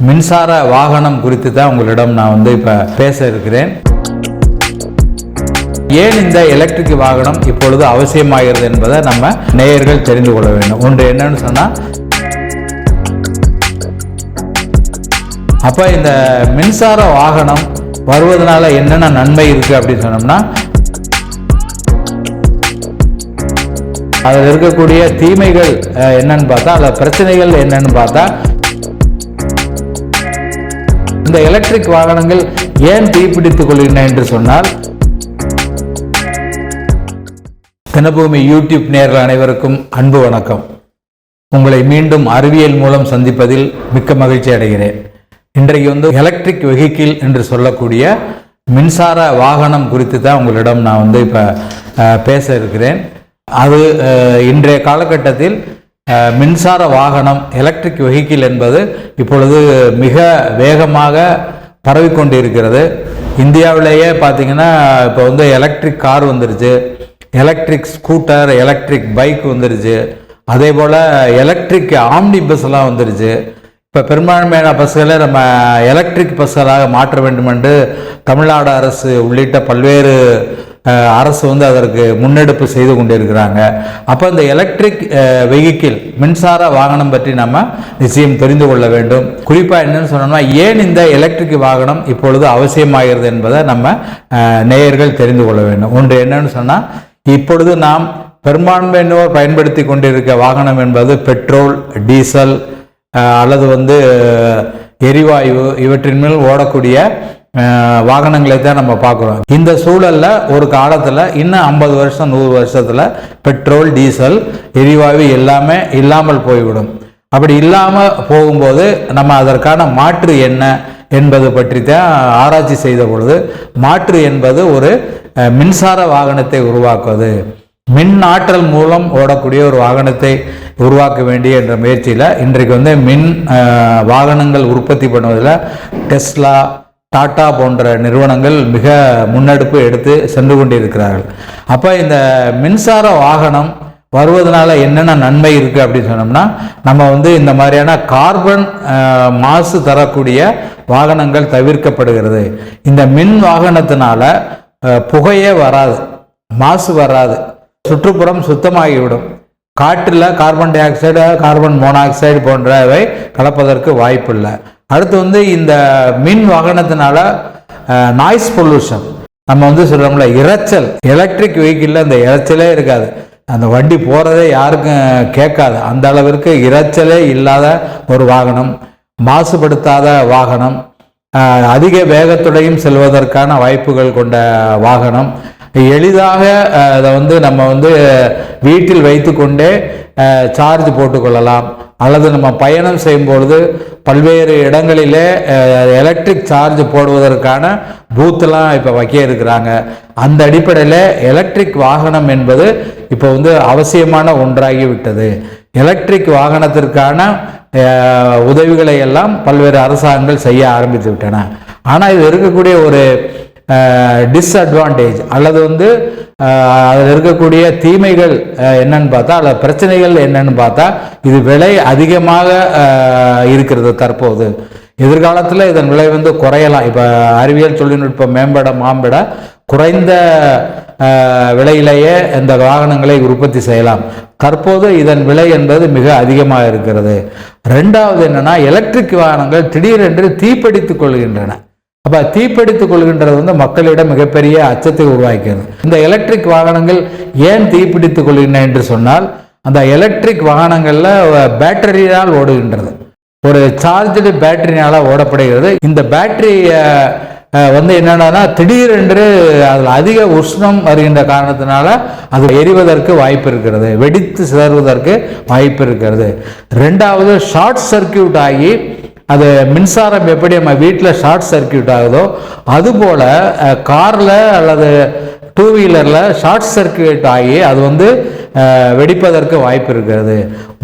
மின்சார வாகனம் குறித்து தான் உங்களிடம் நான் வந்து இப்போ பேச இருக்கிறேன். ஏன் இந்த எலக்ட்ரிக் வாகனம் இப்பொழுது அவசியமாகிறது என்பதை நம்ம நேயர்கள் தெரிந்து கொள்ள வேண்டும். ஒன்று என்னன்னு சொன்னால் அப்போ இந்த மின்சார வாகனம் வருவதனால என்னென்ன நன்மை இருக்குது அப்படின்னு சொன்னோம்னா அதில் இருக்கக்கூடிய தீமைகள் அஹ், என்னன்னு பார்த்தா அதில் பிரச்சனைகள் என்னன்னு பார்த்தா இந்த எலக்ட்ரிக் வாகனங்கள் ஏன் தீப்பிடித்துக் கொள்கின்றன என்று சொன்னால் தினபூமி யூடியூப் நேர்கள் அனைவருக்கும் அன்பு வணக்கம். உங்களை மீண்டும் அறிவியல் மூலம் சந்திப்பதில் மிக்க மகிழ்ச்சி அடைகிறேன். இன்றைக்கு வந்து எலக்ட்ரிக் வெஹிக்கிள் என்று சொல்லக்கூடிய மின்சார வாகனம் குறித்து தான் உங்களிடம் நான் வந்து இப்போ பேச இருக்கிறேன். அது இன்றைய காலகட்டத்தில் மின்சார வாகனம் எலக்ட்ரிக் வெஹிக்கிள் என்பது இப்பொழுது மிக வேகமாக பரவிக்கொண்டிருக்கிறது. இந்தியாவிலேயே பார்த்தீங்கன்னா இப்போ வந்து எலக்ட்ரிக் கார் வந்துருச்சு. எலக்ட்ரிக் ஸ்கூட்டர் எலக்ட்ரிக் பைக் வந்துருச்சு. அதே போல் எலக்ட்ரிக் ஆம்னி பஸ்லாம் வந்துருச்சு. இப்போ பெரும்பான்மையான பஸ்களை நம்ம எலக்ட்ரிக் பஸ்களாக மாற்ற வேண்டும் என்று தமிழ்நாடு அரசு உள்ளிட்ட பல்வேறு அரசு வந்து அதற்கு முன்னெடுப்பு செய்து கொண்டிருக்கிறாங்க. அப்போ இந்த எலக்ட்ரிக் வெஹிக்கிள் மின்சார வாகனம் பற்றி நம்ம நிச்சயம் தெரிந்து கொள்ள வேண்டும். குறிப்பாக என்னன்னு சொன்னோம்னா ஏன் இந்த எலக்ட்ரிக் வாகனம் இப்பொழுது அவசியமாகிறது என்பதை நம்ம நேயர்கள் தெரிந்து கொள்ள வேண்டும். ஒன்று என்னன்னு சொன்னால் இப்பொழுது நாம் பெரும்பான்மையினோர் பயன்படுத்தி கொண்டிருக்க வாகனம் என்பது பெட்ரோல் டீசல் அல்லது வந்து எரிவாயு இவற்றின் மேல் ஓடக்கூடிய வாகனங்களை தான் நம்ம பார்க்குறோம். இந்த சூழலில் ஒரு காலத்தில் இன்னும் ஐம்பது வருஷம் நூறு வருஷத்தில் பெட்ரோல் டீசல் எரிவாயு எல்லாமே இல்லாமல் போய்விடும். அப்படி இல்லாமல் போகும்போது நம்ம அதற்கான மாற்று என்ன என்பது பற்றி தான் ஆராய்ச்சி செய்த பொழுது மாற்று என்பது ஒரு மின்சார வாகனத்தை உருவாக்குவது. மின் ஆற்றல் மூலம் ஓடக்கூடிய ஒரு வாகனத்தை உருவாக்க வேண்டிய என்ற முயற்சியில் இன்றைக்கு வந்து மின் வாகனங்கள் உற்பத்தி பண்ணுவதில் டெஸ்லா டாட்டா போன்ற நிறுவனங்கள் மிக முன்னெடுப்பு எடுத்து சென்று கொண்டிருக்கிறார்கள். அப்போ இந்த மின்சார வாகனம் வருவதனால என்னென்ன நன்மை இருக்குது அப்படின்னு சொன்னோம்னா நம்ம வந்து இந்த மாதிரியான கார்பன் மாசு தரக்கூடிய வாகனங்கள் தவிர்க்கப்படுகிறது. இந்த மின் வாகனத்தினால புகையே வராது மாசு வராது சுற்றுப்புறம் சுத்தமாகிவிடும். காற்றில் carbon dioxide carbon monoxide போன்றவை கலப்பதற்கு வாய்ப்பில்லை. அடுத்து வந்து இந்த மின் வாகனத்தினால நாய்ஸ் பொல்யூஷன் நம்ம வந்து சொல்கிறோம்ல இரைச்சல். எலக்ட்ரிக் வெஹிக்கிளில் அந்த இரைச்சலே இருக்காது. அந்த வண்டி போகிறதே யாருக்கும் கேட்காது. அந்த அளவிற்கு இரைச்சலே இல்லாத ஒரு வாகனம் மாசுபடுத்தாத வாகனம் அதிக வேகத்துடையும் செல்வதற்கான வாய்ப்புகள் கொண்ட வாகனம். எளிதாக அதை வந்து நம்ம வந்து வீட்டில் வைத்துக்கொண்டே சார்ஜ் போட்டுக்கொள்ளலாம். அல்லது நம்ம பயணம் செய்யும்பொழுது பல்வேறு இடங்களிலே எலக்ட்ரிக் சார்ஜ் போடுவதற்கான பூத்தெல்லாம் இப்போ வைக்க இருக்கிறாங்க. அந்த அடிப்படையில் எலக்ட்ரிக் வாகனம் என்பது இப்போ வந்து அவசியமான ஒன்றாகி விட்டது எலக்ட்ரிக் வாகனத்திற்கான உதவிகளை எல்லாம் பல்வேறு அரசாங்கங்கள் செய்ய ஆரம்பித்து விட்டன ஆனால் இது இருக்கக்கூடிய ஒரு டிஸ்அட்வான்டேஜ் அல்லது வந்து அதில் இருக்கக்கூடிய தீமைகள் என்னன்னு பார்த்தா அதில் பிரச்சனைகள் என்னன்னு பார்த்தா இது விலை அதிகமாக இருக்கிறது தற்போது. எதிர்காலத்தில் இதன் விலை வந்து குறையலாம். இப்போ அறிவியல் தொழில்நுட்பம் மேம்பட மாம்பட குறைந்த விலையிலேயே இந்த வாகனங்களை உற்பத்தி செய்யலாம். தற்போது இதன் விலை என்பது மிக அதிகமாக இருக்கிறது. ரெண்டாவது என்னென்னா எலக்ட்ரிக் வாகனங்கள் திடீரென்று தீப்பிடித்துக் கொள்கின்றன. அப்ப தீப்பிடித்துக் கொள்கின்றது வந்து மக்களிடம் மிகப்பெரிய அச்சத்தை உருவாக்கிறது இந்த எலக்ட்ரிக் வாகனங்கள் ஏன் தீப்பிடித்துக் கொள்கின்றன என்று சொன்னால் அந்த எலக்ட்ரிக் வாகனங்கள்ல பேட்டரியால் ஓடுகின்றது. ஒரு சார்ஜடு பேட்டரினால் ஓடப்படுகிறது. இந்த பேட்டரி வந்து என்னன்னா திடீரென்று அதில் அதிக உஷ்ணம் வருகின்ற காரணத்தினால அது எரிவதற்கு வாய்ப்பு இருக்கிறது. வெடித்து சிதறுவதற்கு வாய்ப்பு இருக்கிறது. ரெண்டாவது ஷார்ட் சர்க்கியூட் ஆகி அது மின்சாரம் எப்படி நம்ம வீட்டில் ஷார்ட் சர்க்கியூட் ஆகுதோ அதுபோல் காரில் அல்லது டூ வீலரில் ஷார்ட் சர்க்கியூட் ஆகி அது வந்து வெடிப்பதற்கு வாய்ப்பு இருக்கிறது.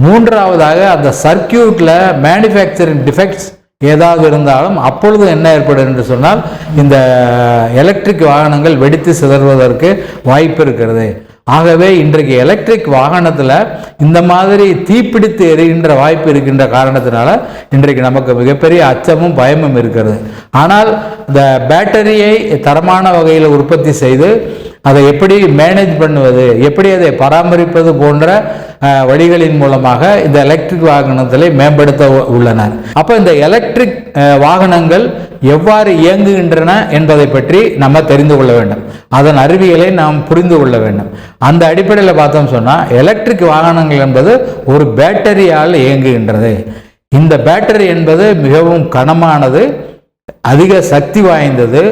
மூன்றாவதாக அந்த சர்க்கியூட்டில் மேனுஃபேக்சரிங் டிஃபெக்ட்ஸ் ஏதாவது இருந்தாலும் அப்பொழுது என்ன ஏற்படும் என்று சொன்னால் இந்த எலக்ட்ரிக் வாகனங்கள் வெடித்து சிதறுவதற்கு வாய்ப்பு இருக்கிறது. ஆகவே இன்றைக்கு எலக்ட்ரிக் வாகனத்தில் இந்த மாதிரி தீப்பிடித்து எரிகின்ற வாய்ப்பு இருக்கின்ற காரணத்தினால இன்றைக்கு நமக்கு மிகப்பெரிய அச்சமும் பயமும் இருக்கிறது. ஆனால் இந்த பேட்டரியை தரமான வகையில் உற்பத்தி செய்து அதை எப்படி மேனேஜ் பண்ணுவது எப்படி அதை பராமரிப்பது போன்ற வழிகளின் மூலமாக இந்த எலக்ட்ரிக் வாகனங்களை மேம்படுத்த உள்ளனர். அப்போ இந்த எலக்ட்ரிக் வாகனங்கள் எவ்வாறு இயங்குகின்றன என்பதை பற்றி நம்ம தெரிந்து கொள்ள வேண்டும். அதன் அறிவியலை நாம் புரிந்து கொள்ள வேண்டும். அந்த அடிப்படையில் பார்த்தோம் சொன்னால் எலக்ட்ரிக் வாகனங்கள் என்பது ஒரு பேட்டரியால் இயங்குகின்றது. இந்த பேட்டரி என்பது மிகவும் கனமானது அதிக சக்தி வாய்ந்தது.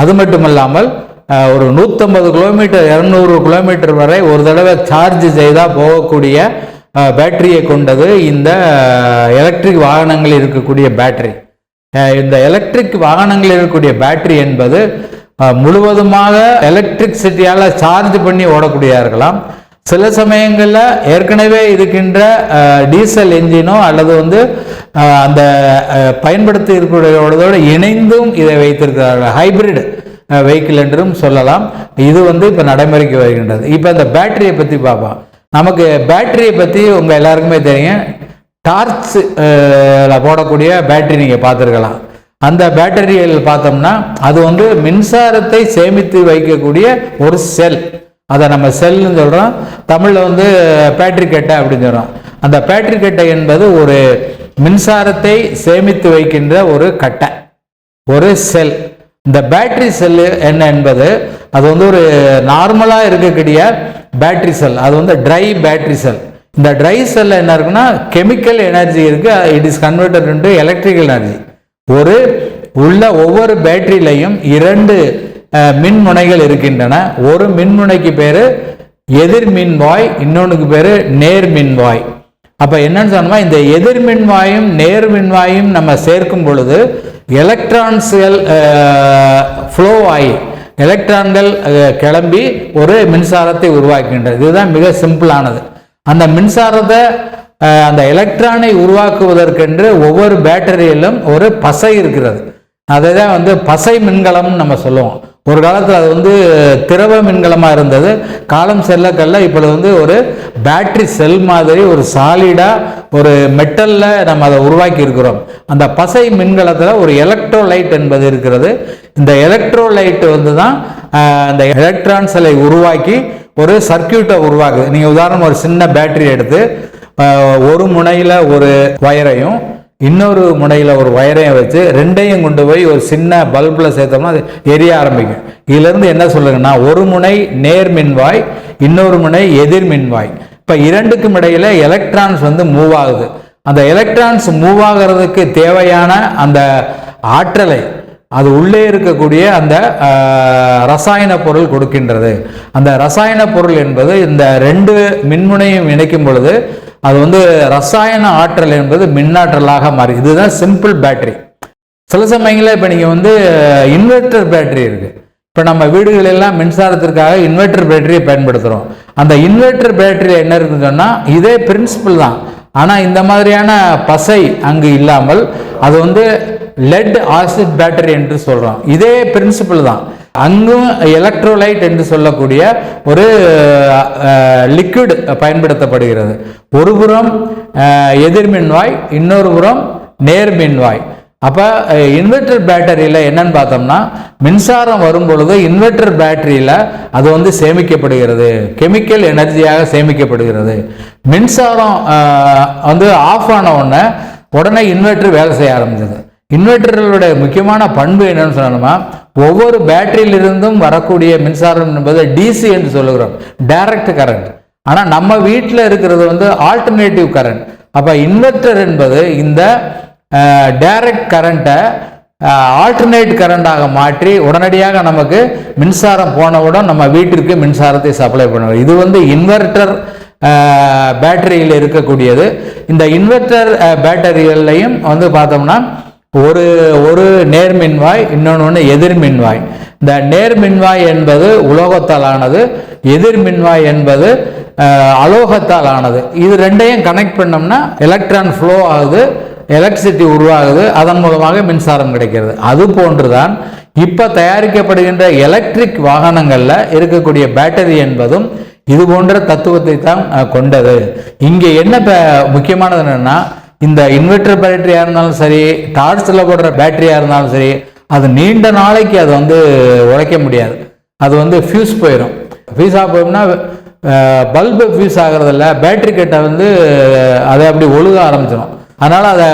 அது மட்டுமல்லாமல் ஒரு நூற்றம்பது கிலோமீட்டர் இரநூறு கிலோமீட்டர் வரை ஒரு தடவை சார்ஜ் செய்தால் போகக்கூடிய பேட்டரியை கொண்டது இந்த எலக்ட்ரிக் வாகனங்களில் இருக்கக்கூடிய பேட்டரி இந்த எலக்ட்ரிக் வாகனங்களில் இருக்கக்கூடிய பேட்டரி என்பது முழுவதுமாக எலக்ட்ரிக்சிட்டியால் சார்ஜ் பண்ணி ஓடக்கூடியதாக இருக்கலாம் சில சமயங்களில் ஏற்கனவே இருக்கின்ற டீசல் என்ஜினோ அல்லது வந்து அந்த பயன்படுத்தி இருக்கக்கூடியதோடு இணைந்தும் இதை வைத்திருக்கிறார்கள். ஹைபிரிட் வெஹிக்கிள் என்றும் சொல்லலாம். இது வந்து இப்போ நடைமுறைக்கு வருகின்றது. இப்போ அந்த பேட்டரியை பற்றி பார்ப்போம் நமக்கு பேட்டரியை பற்றி உங்கள் எல்லாருக்குமே தெரியும். டார்ச் போடக்கூடிய பேட்டரி நீங்கள் பார்த்துருக்கலாம். அந்த பேட்டரியில் பார்த்தோம்னா அது வந்து மின்சாரத்தை சேமித்து வைக்கக்கூடிய ஒரு செல் அதை நம்ம செல்னு சொல்கிறோம் தமிழில் வந்து பேட்டரி கட்டை அப்படின்னு சொல்கிறோம் அந்த பேட்டரி கட்டை என்பது ஒரு மின்சாரத்தை சேமித்து வைக்கின்ற ஒரு கட்டை. ஒரு செல் இந்த பேட்டரி செல்லு என்ன என்பது? அது வந்து ஒரு நார்மலாக இருக்கக்கூடிய பேட்டரி செல் அது வந்து ட்ரை பேட்டரி செல் இந்த ட்ரை செல்ல என்ன இருக்குன்னா கெமிக்கல் எனர்ஜி இருக்கு. It is converted into electrical energy ஒரு உள்ள ஒவ்வொரு பேட்டரியிலையும் இரண்டு மின்முனைகள் இருக்கின்றன. ஒரு மின்முனைக்கு பேரு எதிர் மின்வாய் இன்னொன்றுக்கு பேரு நேர் மின்வாய் அப்போ என்னன்னு சொன்னோம்னா இந்த எதிர் மின்வாயும் நேர் மின்வாயும் நம்ம சேர்க்கும் பொழுது எலக்ட்ரான்ஸ்கள் ஃப்ளோ ஆகி எலக்ட்ரான்கள் கிளம்பி ஒரு மின்சாரத்தை உருவாக்குகின்றது. இதுதான் மிக சிம்பிளானது அந்த மின்சாரத்தை அந்த எலக்ட்ரானை உருவாக்குவதற்கென்று ஒவ்வொரு பேட்டரியிலும் ஒரு பசை இருக்கிறது. அதை தான் வந்து பசை மின்கலம்னு நம்ம சொல்லுவோம். ஒரு காலத்தில் அது வந்து திரவ மின்கலமாக இருந்தது. காலம் செல்ல கல்ல இப்பொழுது வந்து ஒரு பேட்டரி செல் மாதிரி ஒரு சாலிடாக ஒரு மெட்டலில் நம்ம அதை உருவாக்கி இருக்கிறோம். அந்த பசை மின்கலத்தில் ஒரு எலக்ட்ரோலைட் என்பது இருக்கிறது. இந்த எலக்ட்ரோலைட் வந்து தான் அந்த எலக்ட்ரான்ஸ்களை உருவாக்கி ஒரு சர்க்கியூட்டை உருவாக்குது. நீங்கள் உதாரணம் ஒரு சின்ன பேட்டரி எடுத்து ஒரு முனையில் ஒரு வயரையும் இன்னொரு முனையில் ஒரு வயரையும் வச்சு ரெண்டையும் கொண்டு போய் ஒரு சின்ன பல்பில் சேர்த்தோம்னா அது எரிய ஆரம்பிக்கும். இதுலேருந்து என்ன சொல்லுங்கன்னா ஒரு முனை நேர் மின்வாய் இன்னொரு முனை எதிர் மின்வாய். இப்போ இரண்டுக்கும் இடையில் எலக்ட்ரான்ஸ் வந்து மூவ் ஆகுது. அந்த எலக்ட்ரான்ஸ் மூவ் ஆகிறதுக்கு தேவையான அந்த ஆற்றலை அது உள்ளே இருக்கக்கூடிய அந்த ரசாயன பொருள் கொடுக்கின்றது. அந்த ரசாயன பொருள் என்பது இந்த ரெண்டு மின்முனையும் இணைக்கும் பொழுது அது வந்து ரசாயன ஆற்றல் என்பது மின்னாற்றலாக மாறி இதுதான் சிம்பிள் பேட்டரி சில சமயங்களில் இப்போ நீங்கள் வந்து இன்வெர்டர் பேட்டரி இருக்குது இப்போ நம்ம வீடுகளெல்லாம் மின்சாரத்திற்காக இன்வெர்டர் பேட்டரியை பயன்படுத்துகிறோம் அந்த இன்வெர்டர் பேட்டரியில் என்ன இருக்குன்னு சொன்னால் இதே பிரின்சிபல் தான். ஆனால் இந்த மாதிரியான பசை அங்கு இல்லாமல் அது வந்து லெட் ஆசிட் பேட்டரி என்று சொல்கிறோம் இதே பிரின்சிபல் தான். அங்கும் எலக்ட்ரோலைட் என்று சொல்லக்கூடிய ஒரு லிக்விட் பயன்படுத்தப்படுகிறது. ஒரு புறம் எதிர்மின்வாய் இன்னொரு புறம் நேர்மின்வாய் அப்போ இன்வெர்டர் பேட்டரியில் என்னன்னு பார்த்தோம்னா மின்சாரம் வரும் பொழுது இன்வெர்டர் பேட்டரியில் அது வந்து சேமிக்கப்படுகிறது. கெமிக்கல் எனர்ஜியாக சேமிக்கப்படுகிறது. மின்சாரம் வந்து ஆஃப் ஆன உடனே உடனே இன்வெர்டர் வேலை செய்ய ஆரம்பிச்சது. இன்வெர்டர்களுடைய முக்கியமான பண்பு என்னன்னு சொன்னோம்னா ஒவ்வொரு பேட்டரியிலிருந்தும் வரக்கூடிய மின்சாரம் என்பது டிசி என்று சொல்லுகிறோம். டைரக்ட் கரண்ட் ஆனால் நம்ம வீட்டில் இருக்கிறது வந்து ஆல்டர்னேட்டிவ் கரண்ட் அப்போ இன்வெர்டர் என்பது இந்த டைரக்ட் கரண்ட்டை ஆல்டர்னேட் கரண்டாக மாற்றி உடனடியாக நமக்கு மின்சாரம் போனவுடன் நம்ம வீட்டிற்கு மின்சாரத்தை சப்ளை பண்ணுவோம். இது வந்து இன்வெர்டர் பேட்டரியில் இருக்கக்கூடியது. இந்த இன்வெர்டர் பேட்டரிகள்லையும் வந்து பார்த்தோம்னா ஒரு ஒரு நேர்மின்வாய் இன்னொன்று ஒன்று எதிர்மின்வாய். இந்த நேர்மின்வாய் என்பது உலோகத்தால் ஆனது எதிர்மின்வாய் என்பது அலோகத்தால் ஆனது இது ரெண்டையும் கனெக்ட் பண்ணோம்னா எலக்ட்ரான் ஃப்ளோ ஆகுது எலக்ட்ரிசிட்டி உருவாகுது அதன் மூலமாக மின்சாரம் கிடைக்கிறது. அது போன்றுதான் இப்போ தயாரிக்கப்படுகின்ற எலக்ட்ரிக் வாகனங்களில் இருக்கக்கூடிய பேட்டரி என்பதும் இது போன்ற தத்துவத்தை தான் கொண்டது. இங்கே என்ன ப- முக்கியமானது என்னென்னா இந்த இன்வெர்டர் பேட்டரியா இருந்தாலும் சரி டார்ச்சில் போடுற பேட்டரியா இருந்தாலும் சரி அது நீண்ட நாளைக்கு அது வந்து உழைக்க முடியாது. அது வந்து ஃபியூஸ் போயிடும் ஃபியூஸ் ஆக போயிடும்னா பல்பு ஃபியூஸ் ஆகிறதில்ல பேட்டரி கிட்ட வந்து அதை அப்படி ஒழுக ஆரம்பிச்சிடும் அதனால் அதை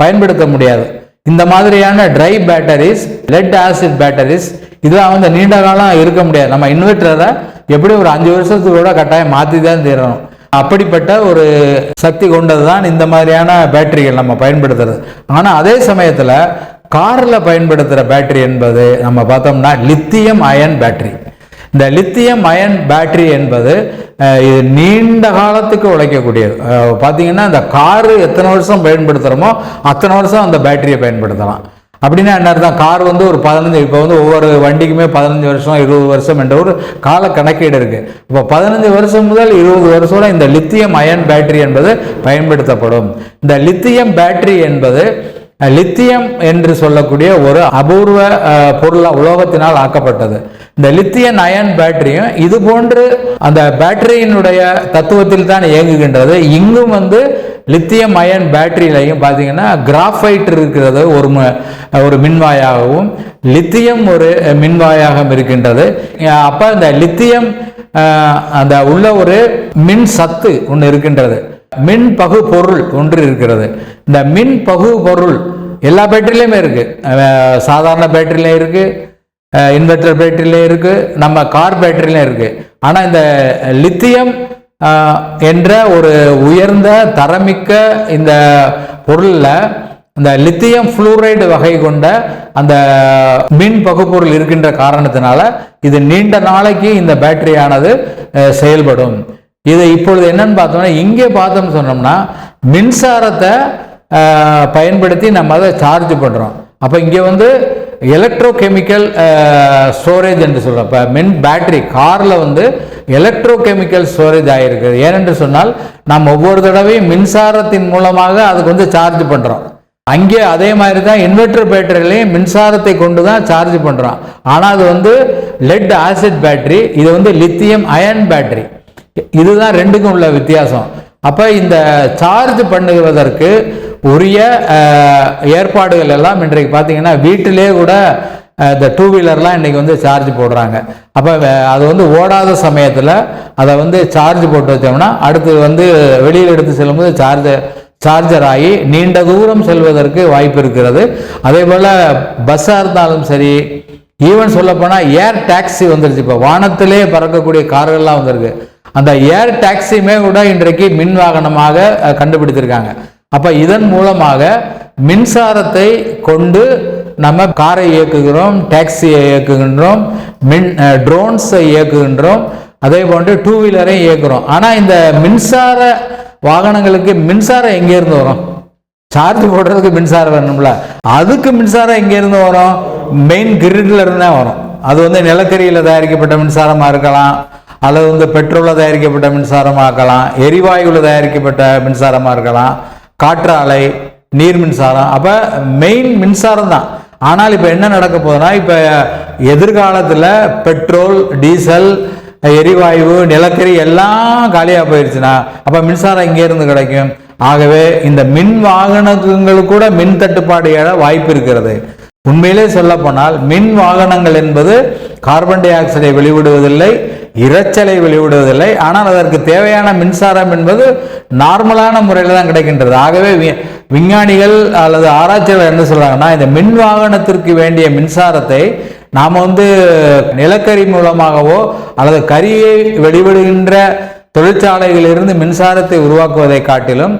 பயன்படுத்த முடியாது. இந்த மாதிரியான dry batteries lead acid batteries இதெல்லாம் வந்து நீண்ட காலம் இருக்க முடியாது. நம்ம இன்வெர்டரை எப்படி ஒரு அஞ்சு வருஷத்துக்கு கூட கட்டாயம் மாற்றி தான் தீரணும். அப்படிப்பட்ட ஒரு சக்தி கொண்டது தான் இந்த மாதிரியான பேட்டரிகள் நம்ம பயன்படுத்துறது. ஆனால் அதே சமயத்தில் காரில் பயன்படுத்துகிற பேட்டரி என்பது நம்ம பார்த்தோம்னா லித்தியம் அயன் பேட்டரி. இந்த லித்தியம் அயன் பேட்டரி என்பது இது நீண்ட காலத்துக்கு உழைக்கக்கூடியது. பார்த்தீங்கன்னா இந்த காரு எத்தனை வருஷம் பயன்படுத்துகிறோமோ அத்தனை வருஷம் அந்த பேட்டரியை பயன்படுத்தலாம். அப்படின்னா என்ன அர்த்தம் கார் வந்து ஒரு பதினஞ்சு இப்போ வந்து ஒவ்வொரு வண்டிக்குமே பதினஞ்சு வருஷம் இருபது வருஷம் என்ற ஒரு கால கணக்கீடு இருக்குது இப்போ பதினஞ்சு வருஷம் முதல் இருபது வருஷம் வரை இந்த லித்தியம் அயன் பேட்டரி என்பது பயன்படுத்தப்படும். இந்த லித்தியம் பேட்டரி என்பது லித்தியம் என்று சொல்லக்கூடிய ஒரு அபூர்வ பொருளாக பொருளா உலோகத்தினால் ஆக்கப்பட்டது. இந்த லித்தியம் அயன் பேட்டரியும் இது போன்று அந்த பேட்டரியினுடைய தத்துவத்தில் தான் இயங்குகின்றது. இங்கும் வந்து லித்தியம் அயன் பேட்டரியிலையும் பார்த்தீங்கன்னா கிராஃபைட் இருக்கிறது ஒரு ம- ஒரு மின்வாயாகவும் லித்தியம் ஒரு மின்வாயாகவும் இருக்கின்றது. அப்போ இந்த லித்தியம் அந்த உள்ள ஒரு மின் சத்து ஒன்று இருக்கின்றது. மின் பகு பொருள் ஒன்று இருக்கிறது. இந்த மின் பகு பொருள் எல்லா பேட்டரியிலையுமே இருக்குது சாதாரண பேட்டரியிலையும் இருக்குது இன்வெர்டர் பேட்டரியிலையும் இருக்குது நம்ம கார் பேட்டரியிலையும் இருக்குது ஆனால் இந்த லித்தியம் என்ற ஒரு உயர்ந்த தரமிக்க இந்த பொருளில் இந்த லித்தியம் ஃப்ளூரைடு வகை கொண்ட அந்த மின் பகுப்பொருள் இருக்கின்ற காரணத்தினால இது நீண்ட நாளைக்கு இந்த பேட்டரியானது செயல்படும். இது இப்பொழுது என்னன்னு பார்த்தோம்னா இங்கே பார்த்தோம்னு சொன்னோம்னா மின்சாரத்தை பயன்படுத்தி நம்ம அதை சார்ஜ் பண்ணுறோம் அப்போ இங்கே வந்து எலக்ட்ரோகெமிக்கல் ஸ்டோரேஜ் என்று சொல்கிறோம் இப்போ மின் பேட்டரி காரில் வந்து எலக்ட்ரோகெமிக்கல் ஸ்டோரேஜ் ஆகிருக்குது ஏனென்று சொன்னால் நாம் ஒவ்வொரு தடவையும் மின்சாரத்தின் மூலமாக அதுக்கு வந்து சார்ஜ் பண்ணுறோம் அங்கே அதே மாதிரி தான் இன்வெர்டர் பேட்டரிலையும் மின்சாரத்தை கொண்டு தான் சார்ஜ் பண்ணுறோம் ஆனால் அது வந்து லெட் ஆசிட் பேட்டரி இது வந்து லித்தியம் அயன் பேட்டரி இதுதான் ரெண்டுக்கும் உள்ள வித்தியாசம். அப்போ இந்த சார்ஜ் பண்ணுவதற்கு உரிய ஏற்பாடுகள் எல்லாம் இன்றைக்கு பார்த்தீங்கன்னா வீட்டிலே கூட இந்த டூ வீலர்லாம் இன்றைக்கி வந்து சார்ஜ் போடுறாங்க. அப்போ அது வந்து ஓடாத சமயத்தில் அதை வந்து சார்ஜ் போட்டு வச்சோம்னா அடுத்து வந்து வெளியில் எடுத்து செல்லும்போது சார்ஜர் சார்ஜர் ஆகி நீண்ட தூரம் செல்வதற்கு வாய்ப்பு இருக்கிறது. அதே போல் பஸ்ஸாக இருந்தாலும் சரி ஈவன் சொல்லப்போனால் ஏர் டாக்ஸி வந்துருச்சு. இப்போ வானத்திலே பறக்கக்கூடிய கார்கள்லாம் வந்திருக்கு. அந்த ஏர் டாக்ஸியுமே கூட இன்றைக்கு மின் வாகனமாக கண்டுபிடித்திருக்காங்க. அப்போ இதன் மூலமாக மின்சாரத்தை கொண்டு நம்ம காரை இயக்குகிறோம் டாக்ஸியை இயக்குகின்றோம் மின் ட்ரோன்ஸை இயக்குகின்றோம் அதே போன்று டூ வீலரை இயக்குறோம் ஆனால் இந்த மின்சார வாகனங்களுக்கு மின்சாரம் எங்கேருந்து வரும்? சார்ஜ் போடுறதுக்கு மின்சாரம் வேணும்ல. அதுக்கு மின்சாரம் எங்கேருந்து வரும்? மெயின் கிரிட்ல இருந்து தான் வரும். அது வந்து நிலக்கரியில் தயாரிக்கப்பட்ட மின்சாரமாக இருக்கலாம் அல்லது வந்து பெட்ரோலில் தயாரிக்கப்பட்ட மின்சாரமாக இருக்கலாம் எரிவாயுவில் தயாரிக்கப்பட்ட மின்சாரமாக இருக்கலாம் காற்றாலை நீர் மின்சாரம். அப்போ மெயின் மின்சாரம் தான் ஆனால் இப்போ என்ன நடக்க போகுதுன்னா இப்போ எதிர்காலத்தில் பெட்ரோல் டீசல் எரிவாயு நிலக்கரி எல்லாம் காலியாக போயிடுச்சுன்னா அப்போ மின்சாரம் இங்கேருந்து கிடைக்கும். ஆகவே இந்த மின் வாகனங்களுக்கு கூட மின் தட்டுப்பாடு எழ வாய்ப்பு இருக்கிறது. உண்மையிலே சொல்லப்போனால் மின் வாகனங்கள் என்பது கார்பன் டை ஆக்சைடை வெளிவிடுவதில்லை இரைச்சலை வெளிவிடுவதில்லை. ஆனால் அதற்கு தேவையான மின்சாரம் என்பது நார்மலான முறையில் தான் கிடைக்கின்றது. ஆகவே வி- விஞ்ஞானிகள் அல்லது ஆராய்ச்சியாளர் என்ன சொல்றாங்கன்னா இந்த மின் வாகனத்திற்கு வேண்டிய மின்சாரத்தை நாம் வந்து நிலக்கரி மூலமாகவோ அல்லது கரியை வெளிவிடுகின்ற தொழிற்சாலைகளிலிருந்து மின்சாரத்தை உருவாக்குவதை காட்டிலும்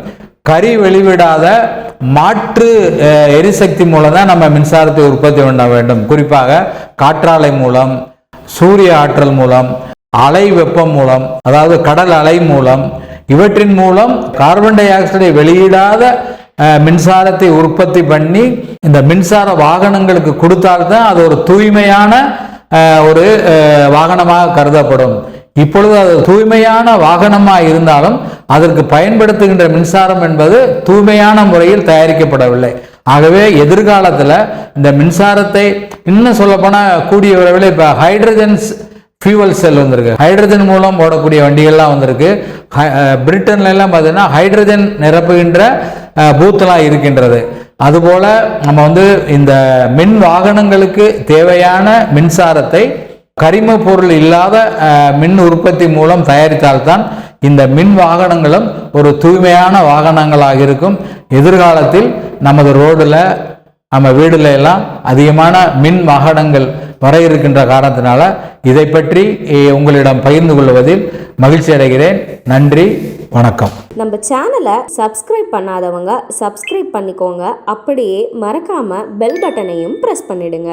கரி வெளிவிடாத மாற்று எரிசக்தி மூலம் தான் நம்ம மின்சாரத்தை உற்பத்தி பண்ண வேண்டும். குறிப்பாக காற்றாலை மூலம் சூரிய ஆற்றல் மூலம் அலை வெப்பம் மூலம் அதாவது கடல் அலை மூலம் இவற்றின் மூலம் கார்பன் டை ஆக்சைடை வெளியிடாத மின்சாரத்தை உற்பத்தி பண்ணி இந்த மின்சார வாகனங்களுக்கு கொடுத்தால்தான் அது ஒரு தூய்மையான ஒரு வாகனமாக கருதப்படும். இப்பொழுது அது தூய்மையான வாகனமாக இருந்தாலும் அதற்கு பயன்படுத்துகின்ற மின்சாரம் என்பது தூய்மையான முறையில் தயாரிக்கப்படவில்லை. ஆகவே எதிர்காலத்தில் இந்த மின்சாரத்தை இன்னும் சொல்லப்போனால் கூடிய விரைவில் இப்போ ஹைட்ரஜன்ஸ் ஃபியூவல் செல் வந்திருக்கு. ஹைட்ரஜன் மூலம் ஓடக்கூடிய வண்டிகள்லாம் வந்திருக்கு. ஹை- பிரிட்டன்ல எல்லாம் பார்த்தீங்கன்னா ஹைட்ரஜன் நிரப்புகின்ற பூத்தெல்லாம் இருக்கின்றது. அதுபோல நம்ம வந்து இந்த மின் வாகனங்களுக்கு தேவையான மின்சாரத்தை கரிம பொருள் இல்லாத மின் உற்பத்தி மூலம் தயாரித்தால்தான் இந்த மின் வாகனங்களும் ஒரு தூய்மையான வாகனங்களாக இருக்கும். எதிர்காலத்தில் நமது ரோடில் நம்ம வீடுல எல்லாம் அதிகமான மின் வாகனங்கள் வர இருக்கின்ற காரணத்தினால இதை பற்றி உங்களிடம் பகிர்ந்து கொள்வதில் மகிழ்ச்சி அடைகிறேன். நன்றி வணக்கம். நம்ம சேனலை சப்ஸ்கிரைப் பண்ணாதவங்க சப்ஸ்கிரைப் பண்ணிக்கோங்க. அப்படியே மறக்காம பெல் பட்டனையும் ப்ரெஸ் பண்ணிடுங்க.